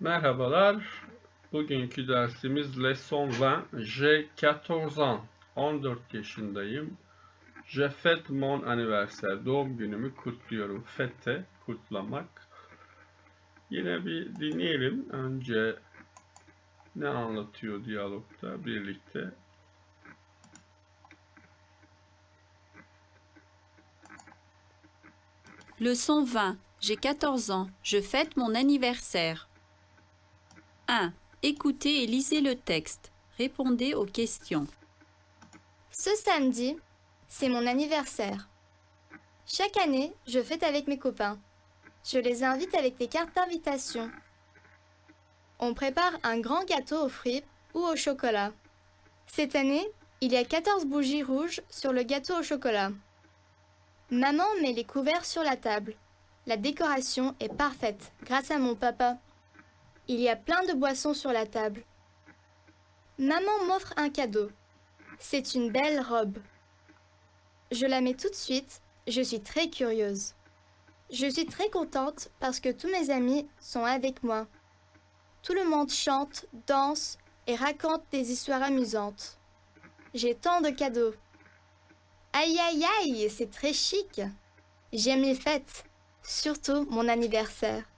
Merhabalar. Bugünkü dersimiz Leçon 20. J'ai 14 ans. 14 yaşındayım. Je fête mon anniversaire. Doğum günümü kutluyorum. Fete, kutlamak. Yine bir dinleyelim. Önce ne anlatıyor diyalogda birlikte? Leçon 20. J'ai 14 ans. Je fête mon anniversaire. 1. Écoutez et lisez le texte. Répondez aux questions. Ce samedi, c'est mon anniversaire. Chaque année, je fête avec mes copains. Je les invite avec des cartes d'invitation. On prépare un grand gâteau aux fruits ou au chocolat. Cette année, il y a 14 bougies rouges sur le gâteau au chocolat. Maman met les couverts sur la table. La décoration est parfaite grâce à mon papa. Il y a plein de boissons sur la table. Maman m'offre un cadeau. C'est une belle robe. Je la mets tout de suite. Je suis très curieuse. Je suis très contente parce que tous mes amis sont avec moi. Tout le monde chante, danse et raconte des histoires amusantes. J'ai tant de cadeaux. Aïe aïe aïe, c'est très chic. J'aime les fêtes, surtout mon anniversaire.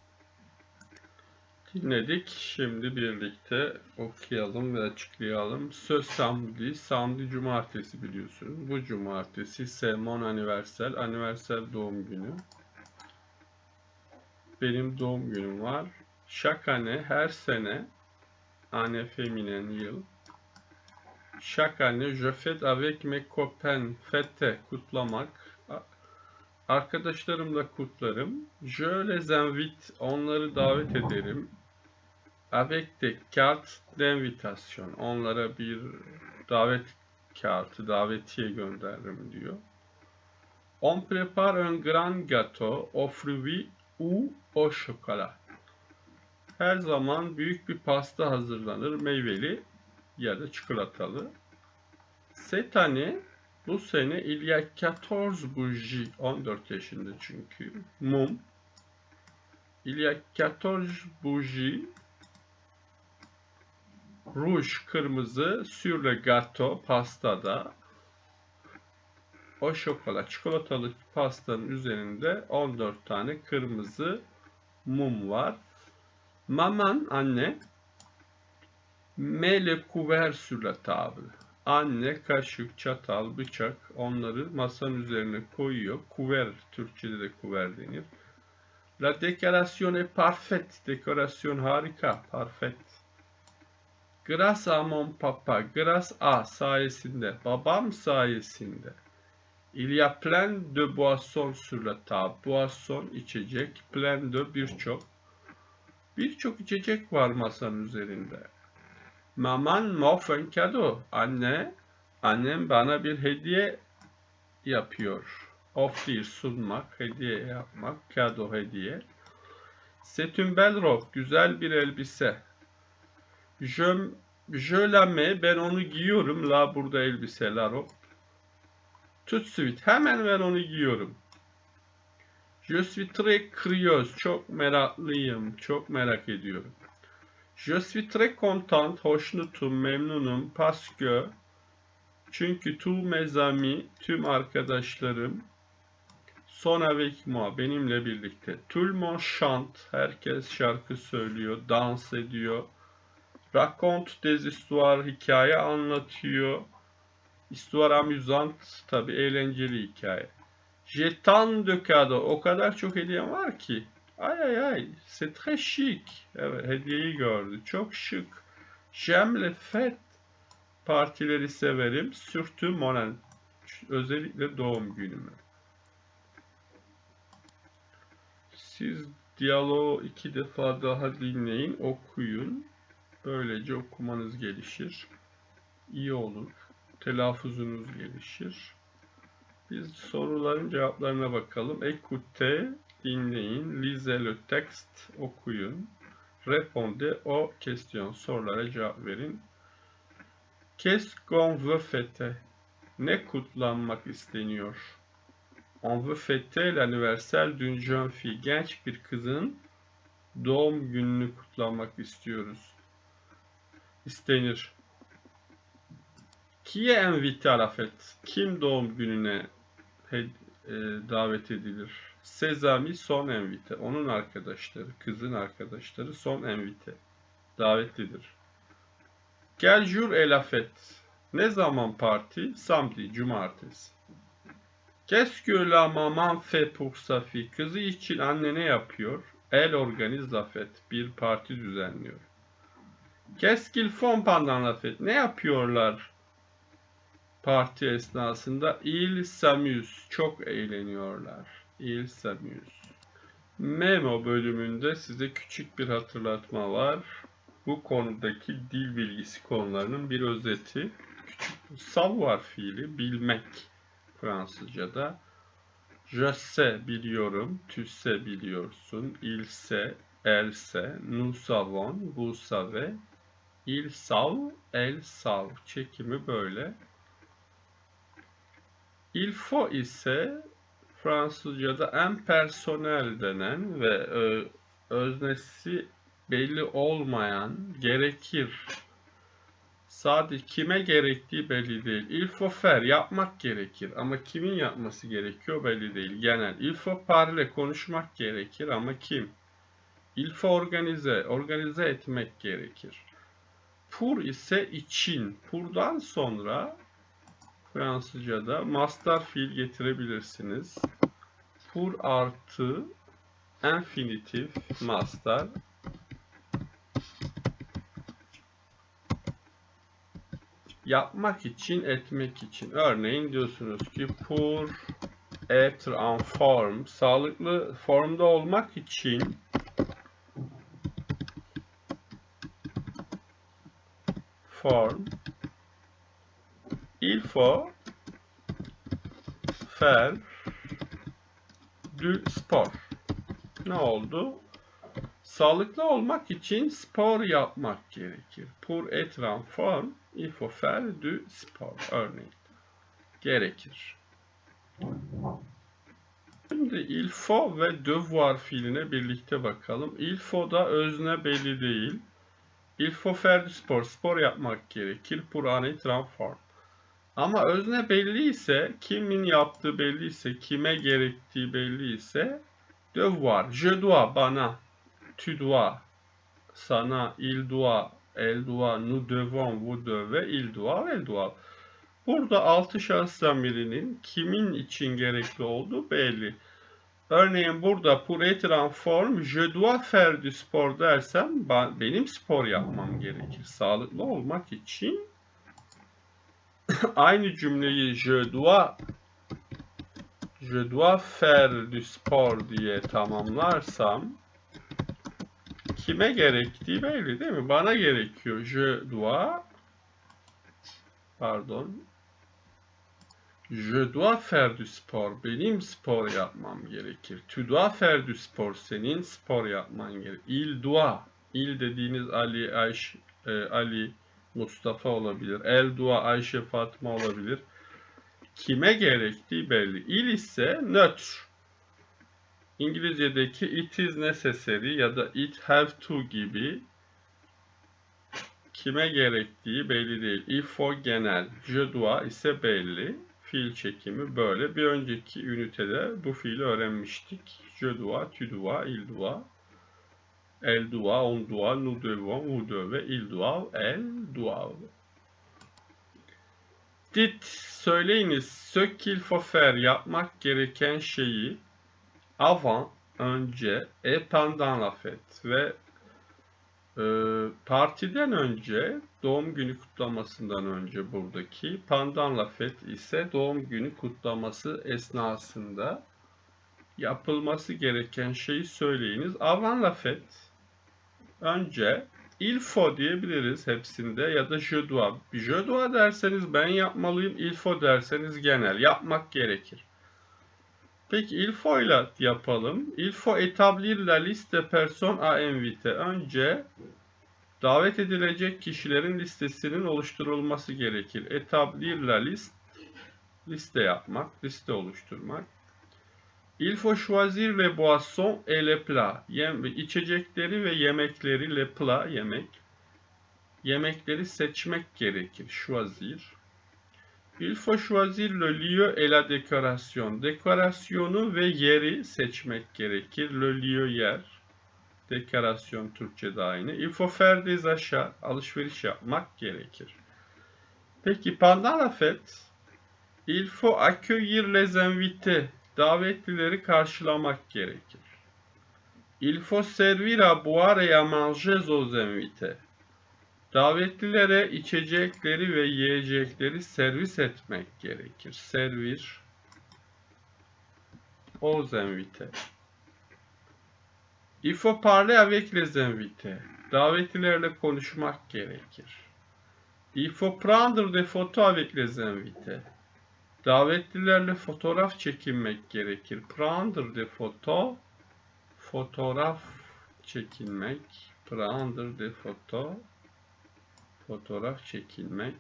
Dinledik. Şimdi birlikte okuyalım ve açıklayalım. Söz samedi, samedi cumartesi biliyorsun. Bu cumartesi c'est mon anniversaire, anniversaire doğum günü. Benim doğum günüm var. Année, her sene, année féminin yıl. Chaque année, je fête avec mes copains, fête, kutlamak. Arkadaşlarımla kutlarım. Je les invite, onları davet ederim. Avec des cartes d'invitation. Onlara bir davet kağıtı, davetiye gönderirim diyor. On prépare un grand gâteau aux fruits ou au chocolat. Her zaman büyük bir pasta hazırlanır, meyveli ya da çikolatalı. Cette année, bu sene il y a 14 bougies, 14 yaşında çünkü, mum. Il y a 14 bougies Rouge kırmızı, sur le gâteau pastada. O şokola çikolatalı pastanın üzerinde 14 tane kırmızı mum var. Maman anne met le couvert sur la. Anne kaşık, çatal, bıçak onları masanın üzerine koyuyor. Kuver, Türkçe'de de kuver denir. La décoration est parfaite. Dekorasyon harika, parfait. Grâce à mon papa, grâce à sayesinde, babam sayesinde. Il y a plein de boissons sur la table. Boisson içecek, plein de birçok. Birçok içecek var masanın üzerinde. Maman m'offre cadeau. Anne, annem bana bir hediye yapıyor. Offrir, sunmak, hediye yapmak, cadeau hediye. C'est une belle robe, güzel bir elbise. Je, ben onu giyiyorum. La burada elbise, la robe. Tout suite, hemen ben onu giyiyorum. Je suis très curieuse, çok meraklıyım, çok merak ediyorum. Je suis très contente, hoşnutum, memnunum, parce que, çünkü tous mes amis, tüm arkadaşlarım, sont avec moi, benimle birlikte. Tout le monde chante, herkes şarkı söylüyor, dans ediyor. Raconte des histoires, hikaye anlatıyor. Histoire amusante, tabi eğlenceli hikaye. De cadeaux, o kadar çok hediyem var ki. Ay ay ay, c'est très chic. Evet, hediyeyi gördü. Çok şık. J'aime les fêtes. Partileri severim. Surtout mon Özellikle doğum günümü. Siz diyaloğu iki defa daha dinleyin, okuyun. Böylece okumanız gelişir. İyi olur. Telaffuzunuz gelişir. Biz soruların cevaplarına bakalım. Écoutez, dinleyin. Lisez le texte, okuyun. Répondez aux questions, sorulara cevap verin. Qu'est-ce qu'on veut fêter? Ne kutlanmak isteniyor? On veut fêter l'anniversaire d'une jeune fille. Genç bir kızın Doğum gününü kutlamak istiyoruz. İstenir. À la fête? Kim doğum gününe e, davet edilir? Ses amis son invité. Onun arkadaşları, kızın arkadaşları son invité. Davetlidir. Est la fête? Ne zaman parti? Samedi, cumartesi. Que la maman fille? Kızı için anne ne yapıyor? La fête. Bir parti düzenliyor. Qu'est-ce qu'ils font pendant la fête? Ne yapıyorlar parti esnasında? Ils s'amusent. Çok eğleniyorlar. Ils s'amusent. Memo bölümünde size küçük bir hatırlatma var. Bu konudaki dil bilgisi konularının bir özeti. Küçük savoir fiili bilmek Fransızca'da. Je sais biliyorum, sais biliyorsun, il elle sait, nous savons, vous savez, il savent, elle savent. Çekimi böyle. Il faut ise Fransızca'da impersonel denen ve e, öznesi belli olmayan gerekir. Sadece kime gerektiği belli değil. Il faut faire yapmak gerekir ama kimin yapması gerekiyor belli değil. Genel. Il faut parler konuşmak gerekir ama kim? Il faut organiser organize etmek gerekir. Pour ise için. Pour'dan sonra Fransızca'da mastar fiil getirebilirsiniz. Pour artı infinitif mastar yapmak için, etmek için. Örneğin diyorsunuz ki pour être en forme, sağlıklı formda olmak için form il faut faire du spor. Ne oldu? Sağlıklı olmak için spor yapmak gerekir. Pour être en forme, il faut faire du sport. Örneğin. Gerekir. Şimdi il faut ve devoir fiiline birlikte bakalım. Il faut da özne belli değil. Il faut spor. Spor yapmak gerekir. Pour forme. Ama özne belli ise, kimin yaptığı belli ise, kime gerektiği belli ise devoir. Je dois bana. Tu dois sana. Il doit. Elle doit. Nous devons. Vous devez. Il doit. Elle doit. Burada altı şahıs zamirinin kimin için gerekli olduğu belli. Örneğin burada pour être en forme, je dois faire du sport dersem ben- benim spor yapmam gerekir. Sağlıklı olmak için aynı cümleyi je dois je dois faire du sport diye tamamlarsam kime gerektiği belli değil mi? Bana gerekiyor. Je dois pardon Je dois faire du sport. Benim spor yapmam gerekir. Tu dois faire du sport. Senin spor yapman gerekir. Il doit. Il dediğiniz Ali, Ayşe, e, Ali, Mustafa olabilir. El doit, Ayşe, Fatma olabilir. Kime gerektiği belli. Il ise nötr. İngilizce'deki it is necessary ya da it have to gibi kime gerektiği belli değil. Il faut genel. Je dois ise belli. Fiil çekimi böyle. Bir önceki ünitede bu fiili öğrenmiştik. Je dois, tu dois, il doit. Elle doit, on doit, nous devons, vous devez, il doit, elle doit. Dit, söyleyiniz, ce qu'il faut faire, yapmak gereken şeyi avant, önce, et pendant la fête ve partiden önce, doğum günü kutlamasından önce buradaki, pendant la fête ise doğum günü kutlaması esnasında yapılması gereken şeyi söyleyiniz. Avant la fête, önce, il faut diyebiliriz hepsinde ya da je dois. Derseniz ben yapmalıyım, il faut derseniz genel, yapmak gerekir. Peki il faut ile yapalım. Il faut établir la liste de personnes à inviter. Önce davet edilecek kişilerin listesinin oluşturulması gerekir. Établir la liste liste yapmak, liste oluşturmak. Il faut choisir les boissons et les plats. Yem, içecekleri ve yemekleri, le plat, yemek. Yemekleri seçmek gerekir. Choisir. Il faut choisir le lieu et la décoration. Dekorasyonu ve yeri seçmek gerekir. Le lieu yer. Dekorasyon Türkçe'de aynı. Il faut faire des achats. Alışveriş yapmak gerekir. Peki pendant la fête, il faut accueillir les invités. Davetlileri karşılamak gerekir. Il faut servir à boire et à manger aux invités. Davetlilere içecekleri ve yiyecekleri servis etmek gerekir. Servir aux invités. Il faut avec les invités. Davetlilerle konuşmak gerekir. Il faut prendre des photos avec les invités. Davetlilerle fotoğraf çekinmek gerekir. Prendre des photos, fotoğraf çekinmek. Prendre des photos, fotoğraf çekilmek.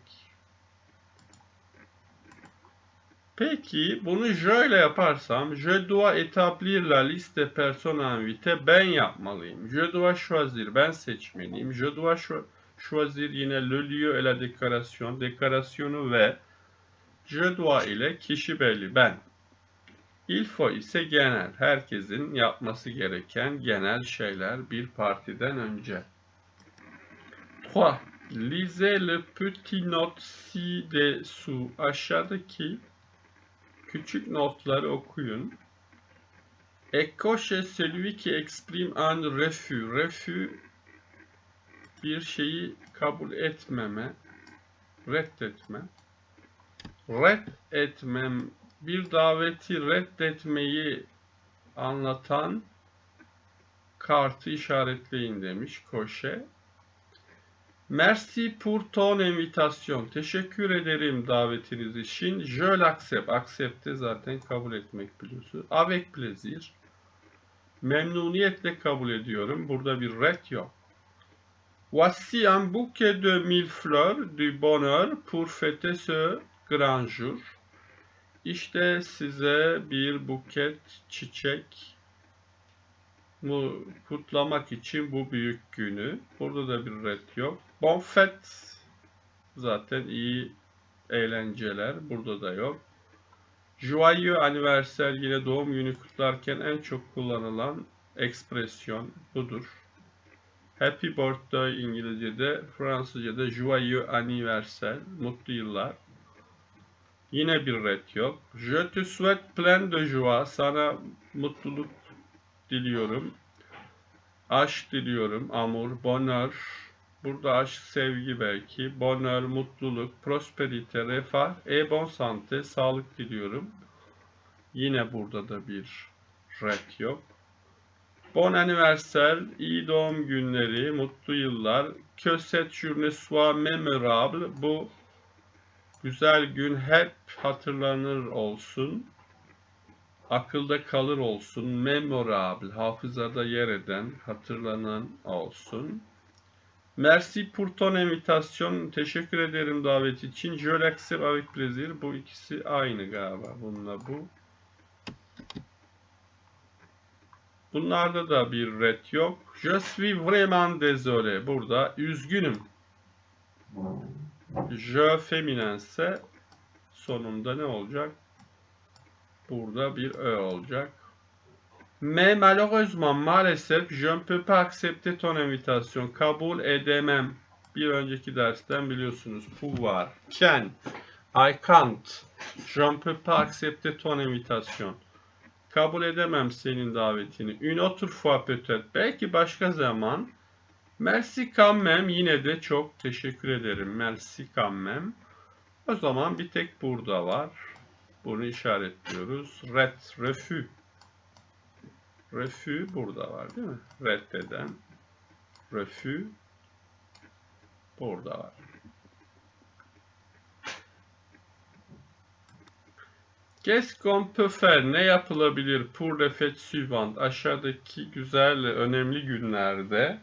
Peki bunu şöyle yaparsam je dois établir la liste des personnes invitées ben yapmalıyım. Je dois choisir ben seçmeliyim. Je dois cho- choisir yine le lieu et la décoration dekorasyonu ve je dois ile kişi belli ben. Il faut ise genel herkesin yapması gereken genel şeyler bir partiden önce. 3. Lisez le petit note ci-dessous. Aşağıdaki küçük notları okuyun. Cochez celui qui exprime un refus. Refus bir şeyi kabul etmeme, reddetme. Reddetmem bir daveti reddetmeyi anlatan kartı işaretleyin demiş Koşe. Merci pour ton invitation. Teşekkür ederim davetiniz için. Je l'accepte. Accepte zaten kabul etmek biliyorsunuz. Avec plaisir. Memnuniyetle kabul ediyorum. Burada bir red yok. Voici un bouquet de mille fleurs du bonheur pour fêter ce grand jour. İşte size bir buket çiçek bu kutlamak için bu büyük günü. Burada da bir red yok. Bon fête zaten iyi eğlenceler. Burada da yok. Joyeux anniversaire yine doğum günü kutlarken en çok kullanılan ekspresyon budur. Happy birthday İngilizce'de, Fransızca'da joyeux anniversaire, mutlu yıllar. Yine bir red yok. Je te souhaite plein de joie. Sana mutluluk diliyorum. Aşk diliyorum. Amour, bonheur. Burada aşk, sevgi belki. Bonheur, mutluluk, prosperite, refah, e bon sante, sağlık diliyorum. Yine burada da bir red yok. Bon anniversaire, iyi doğum günleri, mutlu yıllar. Que cette journée soit mémorable. Bu güzel gün hep hatırlanır olsun. Akılda kalır olsun. Memorable, hafızada yer eden, hatırlanan olsun. Merci pour ton invitation. Teşekkür ederim davet için. Je l'accepte avec plaisir. Bu ikisi aynı galiba. Bununla bu. Bunlarda da bir red yok. Je suis vraiment désolé. Burada üzgünüm. Je feminense sonunda ne olacak? Burada bir ö olacak. Mais malheureusement, maalesef, je ne peux pas accepter ton invitation. Kabul edemem. Bir önceki dersten biliyorsunuz. Pouvoir. Can. I can't. Je ne peux pas accepter ton invitation. Kabul edemem senin davetini. Une autre fois peut-être. Belki başka zaman. Merci quand même. Yine de çok teşekkür ederim. Merci quand même. O zaman bir tek burada var. Bunu işaretliyoruz. Red, refus. Refus burada var değil mi? Reddeden. Refus burada var. Qu'est-ce? Ne yapılabilir pour les fêtes suivantes? Aşağıdaki güzel, önemli günlerde.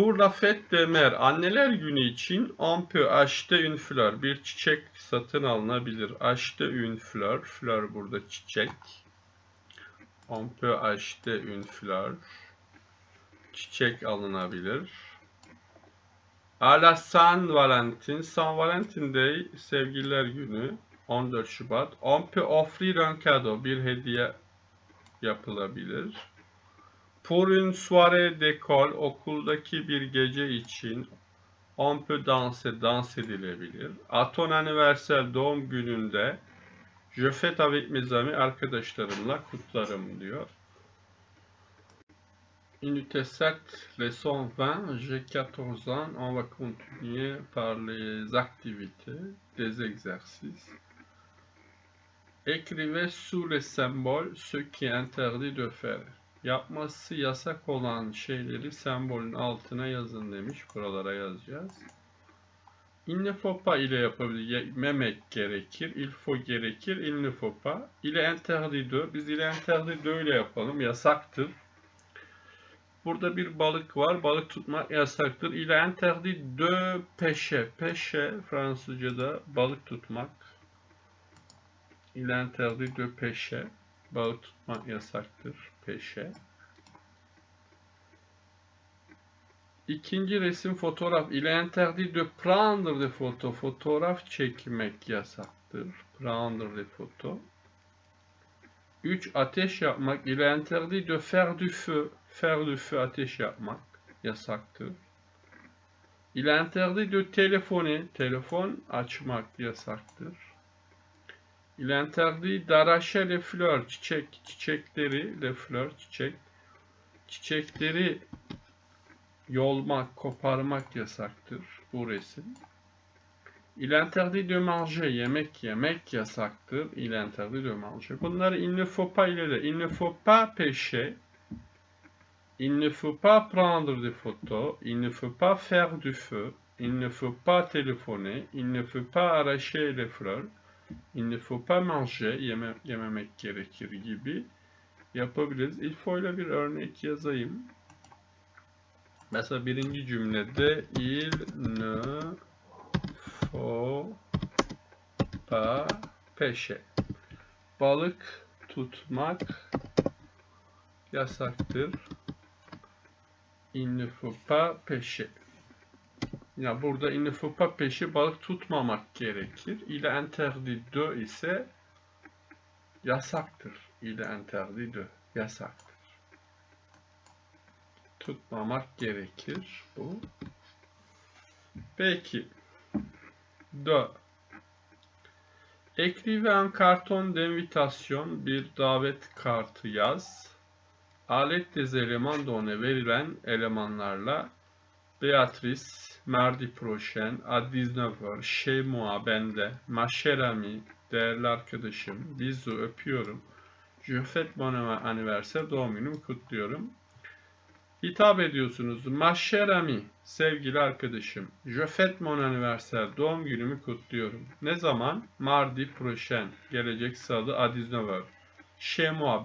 Pour la fête des mères, anneler günü için on peut acheter une fleur. Bir çiçek satın alınabilir. Acheter une fleur. Fleur burada çiçek. On peut acheter une fleur. Çiçek alınabilir. À la Saint Valentin. Saint Valentin Day sevgililer günü. 14 Şubat. On peut offrir un cadeau. Bir hediye yapılabilir. Pour une soirée d'école. Okuldaki bir gece için. On peut danser. Dans edilebilir. À ton anniversaire. Doğum gününde. Je fête avec mes amis. Arkadaşlarımla kutlarım diyor. Unité 7, leçon 20, j'ai 14 ans, on va continuer par les activités, des exercices. Écrivez sous les symboles ce qui est interdit de faire. Yapması yasak olan şeyleri sembolün altına yazın demiş. Buralara yazacağız. Pas ile yapabilmek gerekir. Il faut gerekir. Il ne faut pas. Il est interdit de. Biz il est interdit de ile yapalım. Yasaktır. Burada bir balık var. Balık tutmak yasaktır. Il est interdit de pêcher. Pêcher Fransızca'da balık tutmak. Il est interdit de pêcher. Balık tutmak yasaktır. Pêcher. İkinci resim fotoğraf. Il est interdit de prendre des photos. Fotoğraf çekmek yasaktır. Prendre des photos. 3. Ateş yapmak. Il est interdit de faire du feu. Faire du feu ateş yapmak yasaktır. Il est interdit de téléphoner. Telefon açmak yasaktır. D'arracher les fleurs. Çiçek, çiçekleri, les fleurs, çiçek. Çiçekleri yolmak, koparmak yasaktır. Bu resim. Il interdit de manger. Yemek yemek yasaktır. Il interdit de manger. Bunları il ne faut pas ile de. Il ne faut pas pêcher. Il ne faut pas prendre des photos. Il ne faut pas faire du feu. Il ne faut pas téléphoner. Il ne faut pas arracher les fleurs. Il ne faut pas manger. Yeme, yememek gerekir gibi yapabiliriz. Il ile bir örnek yazayım. Mesela birinci cümlede il ne faut pas pêcher. Balık tutmak yasaktır. Il ne faut pas pêcher. Ya burada il ne faut pas pêcher balık tutmamak gerekir. Il est interdit de ise yasaktır. Il est interdit de yasaktır. Tutmamak gerekir bu. Peki. De. Écrivez un carton d'invitation bir davet kartı yaz. Alet des éléments donné verilen elemanlarla Beatrice, mardi prochain, à 19h, chez moi, bende, değerli arkadaşım, bizu öpüyorum. Je fête mon anniversaire, doğum günümü kutluyorum. Hitap ediyorsunuz. Ma sevgili arkadaşım. Je fête mon anniversaire, doğum günümü kutluyorum. Ne zaman? Mardi prochain, gelecek salı à 19h. Chez moi.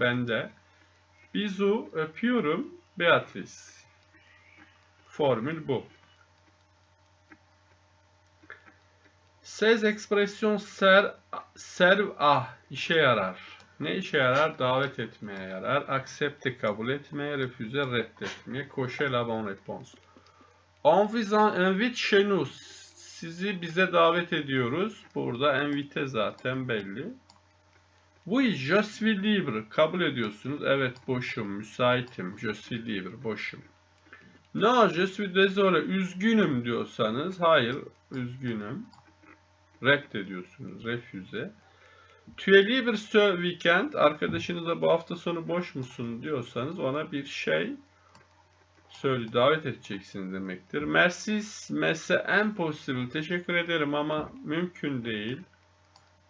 Bizu öpüyorum Beatrice. Formül bu. Ces expressions ser, serv ah işe yarar. Ne işe yarar? Davet etmeye yarar. Accepte kabul etmeye, refüze reddetmeye. Cocher la bonne réponse. On vous invite chez. Sizi bize davet ediyoruz. Burada invite zaten belli. Oui, je suis libre. Kabul ediyorsunuz. Evet, boşum, müsaitim. Je suis libre, boşum. Non, je suis désolé. Üzgünüm diyorsanız, hayır, üzgünüm. Reddediyorsunuz, refüze. Tu es libre weekend. Arkadaşınıza bu hafta sonu boş musun diyorsanız ona bir şey söyle davet edeceksiniz demektir. Merci, c'est impossible. Teşekkür ederim ama mümkün değil.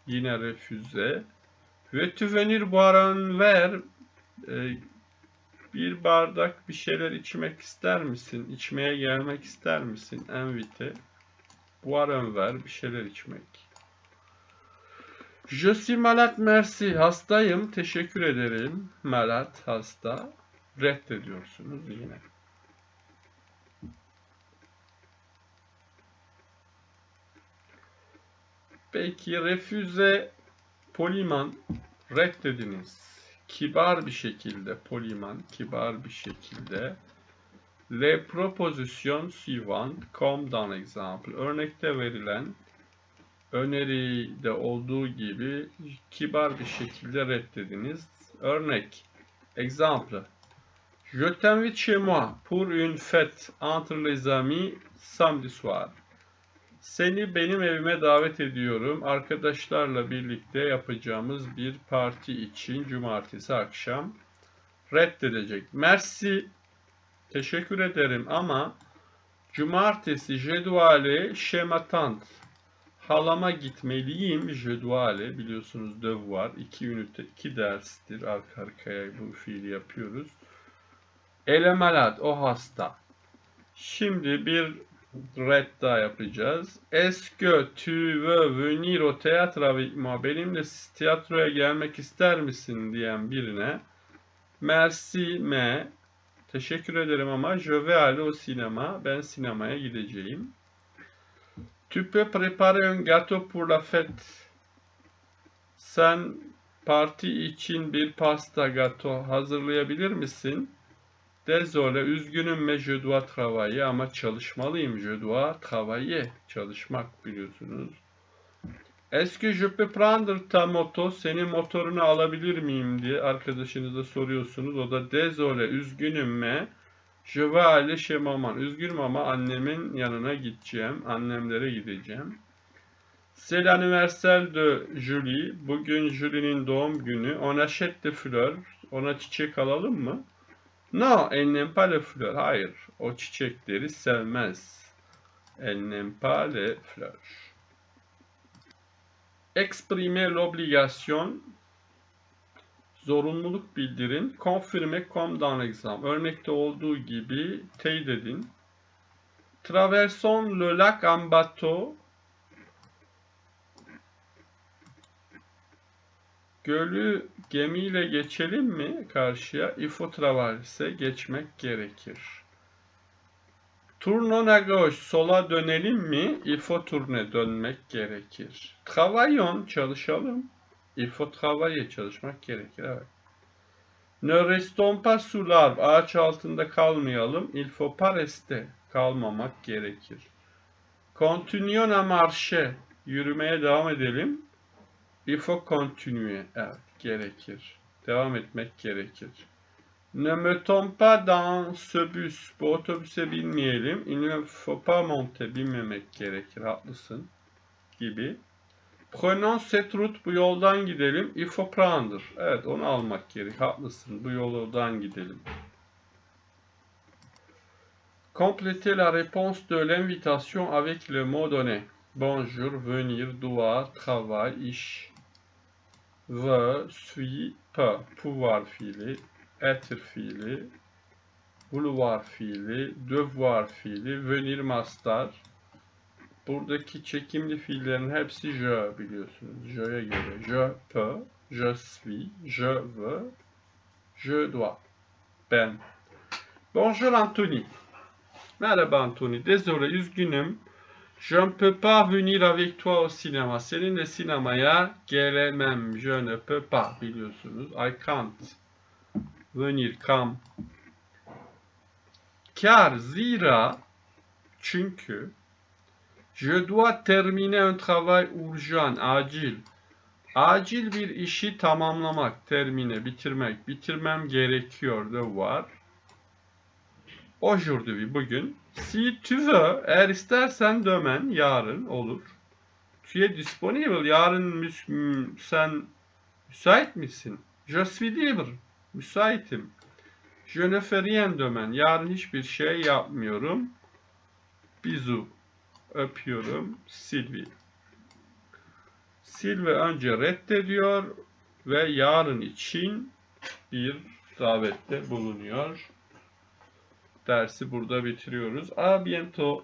Yine refüze. Veux-tu venir boire un? Bir bardak bir şeyler içmek ister misin? İçmeye gelmek ister misin? Invite. Boire un verre, bir şeyler içmek. Je suis malade, merci. Hastayım, teşekkür ederim. Malade, hasta. Reddediyorsunuz yine. Peki, refüze Poliman reddediniz. Kibar bir şekilde, poliman, kibar bir şekilde les propositions suivantes comme dans. Örnekte verilen öneride olduğu gibi kibar bir şekilde reddediniz. Örnek. Exemple. Je t'invite chez moi pour une fête entre les amis samedi soir. Seni benim evime davet ediyorum. Arkadaşlarla birlikte yapacağımız bir parti için cumartesi akşam reddedecek. Merci. Teşekkür ederim ama cumartesi je dois aller chez ma tante. Halama gitmeliyim. Je dois aller. Biliyorsunuz devoir. iki ünite, iki derstir. Arka arkaya bu fiili yapıyoruz. Malade. O hasta. Şimdi bir daha yapacağız. Que tu veux venir au théâtre avec? Benimle tiyatroya gelmek ister misin diyen birine merci mais teşekkür ederim ama je vais aller au cinéma. Ben sinemaya gideceğim. Tu peux préparer un gâteau pour la fête. Sen parti için bir pasta gato hazırlayabilir misin? Désolé, üzgünüm mais je dois travailler ama çalışmalıyım. Je dois travailler. Çalışmak biliyorsunuz. Est-ce que je peux prendre ta moto? Senin motorunu alabilir miyim diye arkadaşınıza soruyorsunuz. O da désolé, üzgünüm mais je vais aller chez maman. Üzgünüm ama annemin yanına gideceğim. Annemlere gideceğim. C'est l'anniversaire de Julie. Bugün Julie'nin doğum günü. On achète des fleurs. Ona çiçek alalım mı? No, elle n'aime pas. Hayır, o çiçekleri sevmez. Elle n'aime pas les l'obligation. Zorunluluk bildirin. Confirmer comme dans l'exemple. Örnekte olduğu gibi teyit edin. Traversons le lac en bateau. Gölü gemiyle geçelim mi karşıya? Il faut traverser, geçmek gerekir. Tournons à gauche, sola dönelim mi? Il faut dönmek gerekir. Travaillons, çalışalım. Il faut çalışmak gerekir, evet. Ne restons pas ağaç altında kalmayalım. Il faut kalmamak gerekir. Continuons à yürümeye devam edelim. Il faut continuer. Evet, gerekir. Devam etmek gerekir. Ne mettons pas dans ce bus. Bu otobüse binmeyelim. Il ne faut pas monter. Binmemek gerekir. Haklısın. Gibi. Prenons cette route. Bu yoldan gidelim. Il faut prendre. Evet, onu almak gerek. Haklısın. Bu yoldan gidelim. Complétez la réponse de l'invitation avec le mot donné. Bonjour, venir, doit, travail, iş, ve, suis, peut, pouvoir fiili, être fiili, vouloir fiili, devoir fiili, venir mastar. Buradaki çekimli fiillerin hepsi je biliyorsunuz. Je'ye göre. Je peux, je suis, je veux, je dois. Ben. Bonjour Anthony. Merhaba Anthony. Désolé, üzgünüm. Je ne peux pas venir avec toi au cinéma. Seninle sinemaya gelemem. Je ne peux pas biliyorsunuz. I can't. Venir, come. Car, zira, çünkü je dois terminer un travail urgent, acil. Acil bir işi tamamlamak, termine, bitirmek, bitirmem gerekiyor da var. Aujourd'hui, bugün. Si tu veux, eğer istersen dömen, yarın olur. Tu es disponible, yarın müs sen müsait misin? Je suis libre, müsaitim. Je ne fais rien dömen, yarın hiçbir şey yapmıyorum. Bisous, öpüyorum. Sylvie. Sylvie önce reddediyor ve yarın için bir davette bulunuyor dersi burada bitiriyoruz. A bientôt.